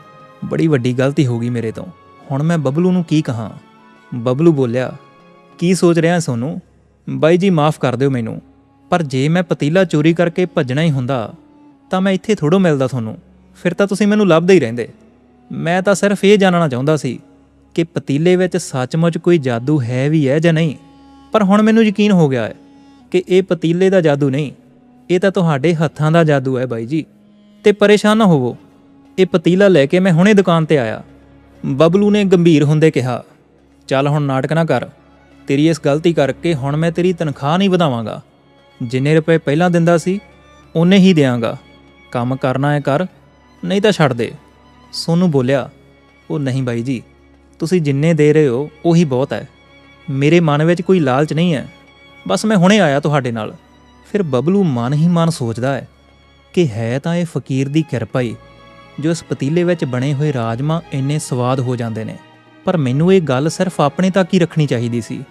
ਬੜੀ ਵੱਡੀ ਗਲਤੀ ਹੋ ਗਈ ਮੇਰੇ ਤੋਂ। ਹੁਣ ਮੈਂ ਬਬਲੂ ਨੂੰ ਕੀ ਕਹਾਂ? ਬਬਲੂ ਬੋਲਿਆ, ਕੀ ਸੋਚ ਰਿਹਾ ਸੋਨੂੰ? ਬਾਈ ਜੀ, ਮਾਫ ਕਰ ਦਿਓ ਮੈਨੂੰ। ਪਰ ਜੇ ਮੈਂ ਪਤੀਲਾ ਚੋਰੀ ਕਰਕੇ ਭੱਜਣਾ ਹੀ ਹੁੰਦਾ, ਤਾਂ ਮੈਂ ਇੱਥੇ ਥੋੜੋ ਮਿਲਦਾ ਤੁਹਾਨੂੰ। ਫਿਰ ਤਾਂ ਤੁਸੀਂ ਮੈਨੂੰ ਲੱਭਦੇ ਹੀ ਰਹਿੰਦੇ। ਮੈਂ ਤਾਂ ਸਿਰਫ ਇਹ ਜਾਣਨਾ ਚਾਹੁੰਦਾ ਸੀ ਕਿ ਪਤੀਲੇ ਵਿੱਚ ਸੱਚਮੁੱਚ ਕੋਈ ਜਾਦੂ ਹੈ ਵੀ ਹੈ ਜਾਂ ਨਹੀਂ। ਪਰ ਹੁਣ ਮੈਨੂੰ ਯਕੀਨ ਹੋ ਗਿਆ ਹੈ ਕਿ ਇਹ ਪਤੀਲੇ ਦਾ ਜਾਦੂ ਨਹੀਂ, ਇਹ ਤਾਂ ਤੁਹਾਡੇ ਹੱਥਾਂ ਦਾ ਜਾਦੂ ਹੈ ਬਾਈ ਜੀ। ਤੇ ਪਰੇਸ਼ਾਨ ਨਾ ਹੋਵੋ, ਇਹ ਪਤੀਲਾ ਲੈ ਕੇ ਮੈਂ ਹੁਣੇ ਦੁਕਾਨ ਤੇ ਆਇਆ। ਬਬਲੂ ਨੇ ਗੰਭੀਰ ਹੁੰਦੇ ਕਿਹਾ, ਚੱਲ ਹੁਣ ਨਾਟਕ ਨਾ ਕਰ, ਤੇਰੀ ਇਸ ਗਲਤੀ ਕਰਕੇ ਹੁਣ ਮੈਂ ਤੇਰੀ ਤਨਖਾਹ ਨਹੀਂ ਵਧਾਵਾਂਗਾ। ਜਿੰਨੇ ਰੁਪਏ ਪਹਿਲਾਂ ਦਿੰਦਾ ਸੀ ਉਨੇ ਹੀ ਦਿਆਂਗਾ। ਕੰਮ ਕਰਨਾ ਹੈ ਕਰ, ਨਹੀਂ ਤਾਂ ਛੱਡ ਦੇ। ਸੋਨੂੰ ਬੋਲਿਆ, ਉਹ ਨਹੀਂ ਬਾਈ ਜੀ, ਤੁਸੀਂ ਜਿੰਨੇ ਦੇ ਰਹੇ ਹੋ, ਉਹੀ ਬਹੁਤ ਹੈ। ਮੇਰੇ ਮਨ ਵਿੱਚ ਕੋਈ ਲਾਲਚ ਨਹੀਂ ਹੈ। ਬਸ ਮੈਂ ਹੁਣੇ ਆਇਆ ਤੁਹਾਡੇ ਨਾਲ। ਫਿਰ ਬਬਲੂ ਮਨ ਹੀ ਮਨ ਸੋਚਦਾ ਹੈ ਕਿ ਹੈ ਤਾਂ ਇਹ ਫਕੀਰ ਦੀ ਕਿਰਪਾ ਹੀ, ਜੋ ਇਸ ਪਤੀਲੇ ਵਿੱਚ ਬਣੇ ਹੋਏ ਰਾਜਮਾ ਇੰਨੇ ਸਵਾਦ ਹੋ ਜਾਂਦੇ ਨੇ। ਪਰ ਮੈਨੂੰ ਇਹ ਗੱਲ ਸਿਰਫ ਆਪਣੇ ਤੱਕ ਹੀ ਰੱਖਣੀ ਚਾਹੀਦੀ ਸੀ।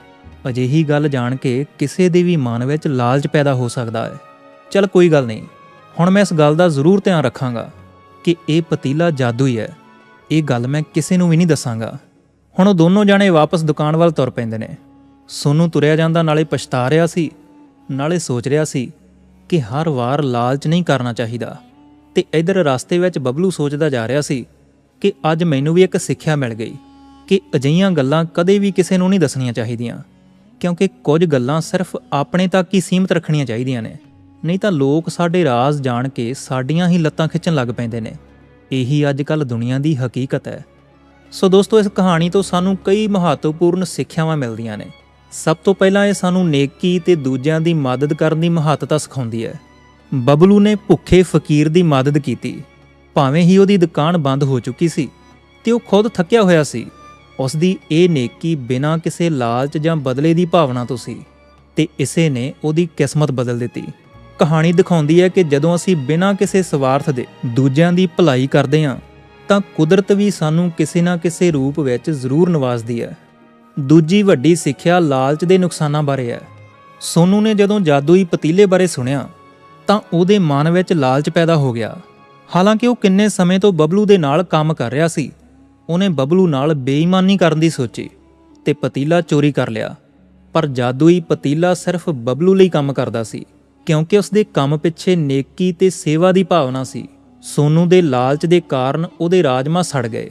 ਅਜਿਹੀ ਗੱਲ ਜਾਣ ਕੇ ਕਿਸੇ ਦੇ ਵੀ ਮਨ ਵਿੱਚ ਲਾਲਚ ਪੈਦਾ ਹੋ ਸਕਦਾ ਹੈ। ਚਲ ਕੋਈ ਗੱਲ ਨਹੀਂ, ਹੁਣ ਮੈਂ ਇਸ ਗੱਲ ਦਾ ਜ਼ਰੂਰ ਧਿਆਨ ਰੱਖਾਂਗਾ ਕਿ ਇਹ ਪਤੀਲਾ ਜਾਦੂ ਹੀ ਹੈ। ਇਹ ਗੱਲ ਮੈਂ ਕਿਸੇ ਨੂੰ ਵੀ ਨਹੀਂ ਦੱਸਾਂਗਾ। ਹੁਣ ਉਹ ਦੋਨੋਂ ਜਾਣੇ ਵਾਪਸ ਦੁਕਾਨ ਵੱਲ ਤੁਰ ਪੈਂਦੇ ਨੇ। ਸੋਨੂੰ ਤੁਰਿਆ ਜਾਂਦਾ, ਨਾਲੇ ਪਛਤਾ ਰਿਹਾ ਸੀ, ਨਾਲੇ ਸੋਚ ਰਿਹਾ ਸੀ ਕਿ ਹਰ ਵਾਰ ਲਾਲਚ ਨਹੀਂ ਕਰਨਾ ਚਾਹੀਦਾ। ਤੇ ਇਧਰ ਰਸਤੇ ਵਿੱਚ ਬਬਲੂ ਸੋਚਦਾ ਜਾ ਰਿਹਾ ਸੀ ਕਿ ਅੱਜ ਮੈਨੂੰ ਵੀ ਇੱਕ ਸਿੱਖਿਆ ਮਿਲ ਗਈ ਕਿ ਅਜਿਹੀਆਂ ਗੱਲਾਂ ਕਦੇ ਵੀ ਕਿਸੇ ਨੂੰ ਨਹੀਂ ਦੱਸਣੀਆਂ ਚਾਹੀਦੀਆਂ, ਕਿਉਂਕਿ ਕੁਝ ਗੱਲਾਂ ਸਿਰਫ ਆਪਣੇ ਤੱਕ ਹੀ ਸੀਮਤ ਰੱਖਣੀਆਂ ਚਾਹੀਦੀਆਂ ਨੇ। ਨਹੀਂ ਤਾਂ ਲੋਕ ਸਾਡੇ ਰਾਜ਼ ਜਾਣ ਕੇ ਸਾਡੀਆਂ ਹੀ ਲੱਤਾਂ ਖਿੱਚਣ ਲੱਗ ਪੈਂਦੇ ਨੇ। ਇਹੀ ਅੱਜ ਕੱਲ ਦੁਨੀਆ ਦੀ ਹਕੀਕਤ ਹੈ। ਸੋ ਦੋਸਤੋ, ਇਸ ਕਹਾਣੀ ਤੋਂ ਸਾਨੂੰ ਕਈ ਮਹੱਤਵਪੂਰਨ ਸਿੱਖਿਆਵਾਂ ਮਿਲਦੀਆਂ ਨੇ। ਸਭ ਤੋਂ ਪਹਿਲਾਂ ਇਹ ਸਾਨੂੰ ਨੇਕੀ ਤੇ ਦੂਜਿਆਂ ਦੀ ਮਦਦ ਕਰਨ ਦੀ ਮਹੱਤਤਾ ਸਿਖਾਉਂਦੀ ਹੈ। ਬਬਲੂ ਨੇ ਭੁੱਖੇ ਫਕੀਰ ਦੀ ਮਦਦ ਕੀਤੀ। ਭਾਵੇਂ ਹੀ ਉਹਦੀ ਦੁਕਾਨ ਬੰਦ ਹੋ ਚੁੱਕੀ ਸੀ, ਤੇ ਉਹ ਖੁਦ ਥੱਕਿਆ ਹੋਇਆ ਸੀ। ਉਸ ਦੀ ਇਹ ਨੇਕੀ ਬਿਨਾਂ ਕਿਸੇ ਲਾਲਚ ਜਾਂ ਬਦਲੇ ਦੀ ਭਾਵਨਾ ਤੋਂ ਸੀ, ਤੇ ਇਸੇ ਨੇ ਉਹਦੀ ਕਿਸਮਤ ਬਦਲ ਦਿੱਤੀ। ਕਹਾਣੀ ਦਿਖਾਉਂਦੀ ਹੈ ਕਿ ਜਦੋਂ ਅਸੀਂ ਬਿਨਾਂ ਕਿਸੇ ਸਵਾਰਥ ਦੇ ਦੂਜਿਆਂ ਦੀ ਭਲਾਈ ਕਰਦੇ ਹਾਂ ਤਾਂ ਕੁਦਰਤ ਵੀ ਸਾਨੂੰ ਕਿਸੇ ਨਾ ਕਿਸੇ ਰੂਪ ਵਿੱਚ ਜ਼ਰੂਰ ਨਵਾਜ਼ਦੀ ਹੈ। ਦੂਜੀ ਵੱਡੀ ਸਿੱਖਿਆ ਲਾਲਚ ਦੇ ਨੁਕਸਾਨਾਂ ਬਾਰੇ ਹੈ। ਸੋਨੂ ਨੇ ਜਦੋਂ ਜਾਦੂਈ ਪਤੀਲੇ ਬਾਰੇ ਸੁਣਿਆ, ਤਾਂ ਉਹਦੇ ਮਨ ਵਿੱਚ ਲਾਲਚ ਪੈਦਾ ਹੋ ਗਿਆ। ਹਾਲਾਂਕਿ ਉਹ ਕਿੰਨੇ ਸਮੇਂ ਤੋਂ ਬਬਲੂ ਦੇ ਨਾਲ ਕੰਮ ਕਰ ਰਿਹਾ ਸੀ, ਉਹਨੇ ਬਬਲੂ ਨਾਲ ਬੇਈਮਾਨੀ ਕਰਨ ਦੀ ਸੋਚੀ ਤੇ ਪਤੀਲਾ ਚੋਰੀ ਕਰ ਲਿਆ। ਪਰ ਜਾਦੂਈ ਪਤੀਲਾ ਸਿਰਫ ਬਬਲੂ ਲਈ ਕੰਮ ਕਰਦਾ ਸੀ, ਕਿਉਂਕਿ ਉਸ ਦੇ ਕੰਮ ਪਿੱਛੇ ਨੇਕੀ ਤੇ ਸੇਵਾ ਦੀ ਭਾਵਨਾ ਸੀ। ਸੋਨੂ ਦੇ ਲਾਲਚ ਦੇ ਕਾਰਨ ਉਹਦੇ ਰਾਜਮਾ ਸੜ ਗਏ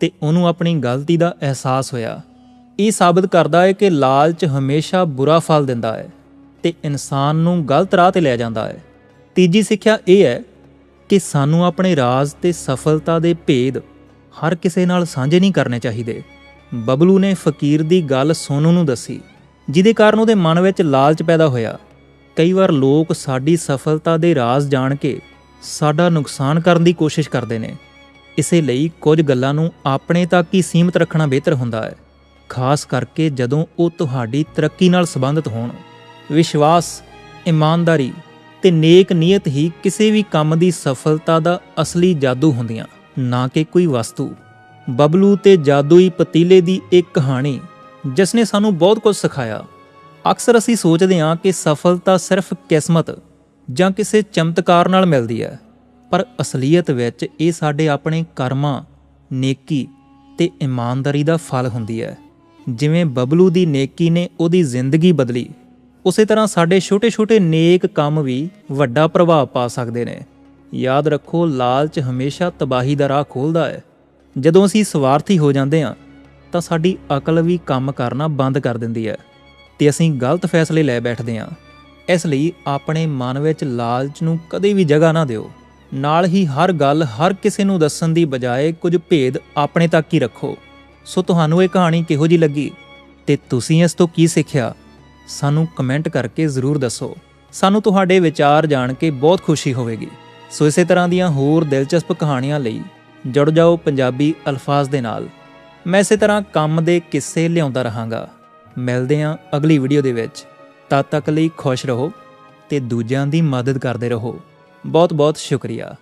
ਤੇ ਉਹਨੂੰ ਆਪਣੀ ਗਲਤੀ ਦਾ ਅਹਿਸਾਸ ਹੋਇਆ। ਇਹ ਸਾਬਤ ਕਰਦਾ ਹੈ ਕਿ ਲਾਲਚ ਹਮੇਸ਼ਾ ਬੁਰਾ ਫਲ ਦਿੰਦਾ ਹੈ ਤੇ ਇਨਸਾਨ ਨੂੰ ਗਲਤ ਰਾਹ ਤੇ ਲੈ ਜਾਂਦਾ ਹੈ। ਤੀਜੀ ਸਿੱਖਿਆ ਇਹ ਹੈ ਕਿ ਸਾਨੂੰ ਆਪਣੇ ਰਾਜ਼ ਤੇ ਸਫਲਤਾ ਦੇ ਭੇਦ ਹਰ ਕਿਸੇ ਨਾਲ ਸਾਂਝੇ ਨਹੀਂ ਕਰਨੇ ਚਾਹੀਦੇ। ਬਬਲੂ ਨੇ ਫਕੀਰ ਦੀ ਗੱਲ ਸੋਨੂ ਨੂੰ ਦੱਸੀ, ਜਿਹਦੇ ਕਾਰਨ ਉਹਦੇ ਮਨ ਵਿੱਚ ਲਾਲਚ ਪੈਦਾ ਹੋਇਆ। ਕਈ ਵਾਰ ਲੋਕ ਸਾਡੀ ਸਫਲਤਾ ਦੇ ਰਾਜ਼ ਜਾਣ ਕੇ ਸਾਡਾ ਨੁਕਸਾਨ ਕਰਨ ਦੀ ਕੋਸ਼ਿਸ਼ ਕਰਦੇ ਨੇ। ਇਸੇ ਲਈ ਕੁਝ ਗੱਲਾਂ ਨੂੰ ਆਪਣੇ ਤੱਕ ਹੀ ਸੀਮਿਤ ਰੱਖਣਾ ਬਿਹਤਰ ਹੁੰਦਾ ਹੈ। ਖਾਸ ਕਰਕੇ ਜਦੋਂ ਉਹ ਤੁਹਾਡੀ ਤਰੱਕੀ ਨਾਲ ਸੰਬੰਧਿਤ ਹੋਣ। ਵਿਸ਼ਵਾਸ, ਇਮਾਨਦਾਰੀ ਤੇ ਨੇਕ ਨੀਅਤ ਹੀ ਕਿਸੇ ਵੀ ਕੰਮ ਦੀ ਸਫਲਤਾ ਦਾ ਅਸਲੀ ਜਾਦੂ ਹੁੰਦੀਆਂ, ਨਾ ਕਿ ਕੋਈ ਵਸਤੂ। ਬਬਲੂ ਤੇ ਜਾਦੂਈ ਪਤੀਲੇ ਦੀ ਇੱਕ ਕਹਾਣੀ, ਜਿਸ ਨੇ ਸਾਨੂੰ ਬਹੁਤ ਕੁਝ ਸਿਖਾਇਆ। ਅਕਸਰ ਅਸੀਂ ਸੋਚਦੇ ਹਾਂ ਕਿ ਸਫਲਤਾ ਸਿਰਫ ਕਿਸਮਤ ਜਾਂ ਕਿਸੇ ਚਮਤਕਾਰ ਨਾਲ ਮਿਲਦੀ ਹੈ, ਪਰ ਅਸਲੀਅਤ ਵਿੱਚ ਇਹ ਸਾਡੇ ਆਪਣੇ ਕਰਮਾਂ, ਨੇਕੀ ਤੇ ਇਮਾਨਦਾਰੀ ਦਾ ਫਲ ਹੁੰਦੀ ਹੈ। ਜਿਵੇਂ ਬਬਲੂ ਦੀ ਨੇਕੀ ਨੇ ਉਹਦੀ ਜ਼ਿੰਦਗੀ ਬਦਲੀ, ਉਸੇ ਤਰ੍ਹਾਂ ਸਾਡੇ ਛੋਟੇ-ਛੋਟੇ ਨੇਕ ਕੰਮ ਵੀ ਵੱਡਾ ਪ੍ਰਭਾਵ ਪਾ ਸਕਦੇ ਨੇ। ਯਾਦ ਰੱਖੋ, ਲਾਲਚ ਹਮੇਸ਼ਾ ਤਬਾਹੀ ਦਾ ਰਾਹ ਖੋਲਦਾ ਹੈ। ਜਦੋਂ ਅਸੀਂ ਸਵਾਰਥੀ ਹੋ ਜਾਂਦੇ ਹਾਂ, ਤਾਂ ਸਾਡੀ ਅਕਲ ਵੀ ਕੰਮ ਕਰਨਾ ਬੰਦ ਕਰ ਦਿੰਦੀ ਹੈ ਤੇ ਅਸੀਂ ਗਲਤ ਫੈਸਲੇ ਲੈ ਬੈਠਦੇ ਹਾਂ। ਇਸ ਲਈ ਆਪਣੇ ਮਨ ਵਿੱਚ ਲਾਲਚ ਨੂੰ ਕਦੇ ਵੀ ਜਗ੍ਹਾ ਨਾ ਦਿਓ। ਨਾਲ ਹੀ ਹਰ ਗੱਲ ਹਰ ਕਿਸੇ ਨੂੰ ਦੱਸਣ ਦੀ ਬਜਾਏ ਕੁਝ ਭੇਦ ਆਪਣੇ ਤੱਕ ਹੀ ਰੱਖੋ। ਸੋ ਤੁਹਾਨੂੰ ਇਹ ਕਹਾਣੀ ਕਿਹੋ ਜੀ ਲੱਗੀ ਤੇ ਤੁਸੀਂ ਇਸ ਤੋਂ ਕੀ ਸਿੱਖਿਆ? ਸਾਨੂੰ ਕਮੈਂਟ ਕਰਕੇ ਜ਼ਰੂਰ ਦੱਸੋ। ਸਾਨੂੰ ਤੁਹਾਡੇ ਵਿਚਾਰ ਜਾਣ ਕੇ ਬਹੁਤ ਖੁਸ਼ੀ ਹੋਵੇਗੀ। ਸੋ ਇਸੇ ਤਰ੍ਹਾਂ ਦੀਆਂ ਹੋਰ ਦਿਲਚਸਪ ਕਹਾਣੀਆਂ ਲਈ ਜੁੜ ਜਾਓ ਪੰਜਾਬੀ ਅਲਫਾਜ਼ ਦੇ ਨਾਲ। ਮੈਂ ਇਸੇ ਤਰ੍ਹਾਂ ਕੰਮ ਦੇ ਕਿੱਸੇ ਲਿਆਉਂਦਾ ਰਹਾਂਗਾ। ਮਿਲਦੇ ਹਾਂ ਅਗਲੀ ਵੀਡੀਓ ਦੇ ਵਿੱਚ। ਤਦ ਤੱਕ ਲਈ ਖੁਸ਼ ਰਹੋ ਤੇ ਦੂਜਿਆਂ ਦੀ ਮਦਦ ਕਰਦੇ ਰਹੋ। ਬਹੁਤ ਬਹੁਤ ਸ਼ੁਕਰੀਆ।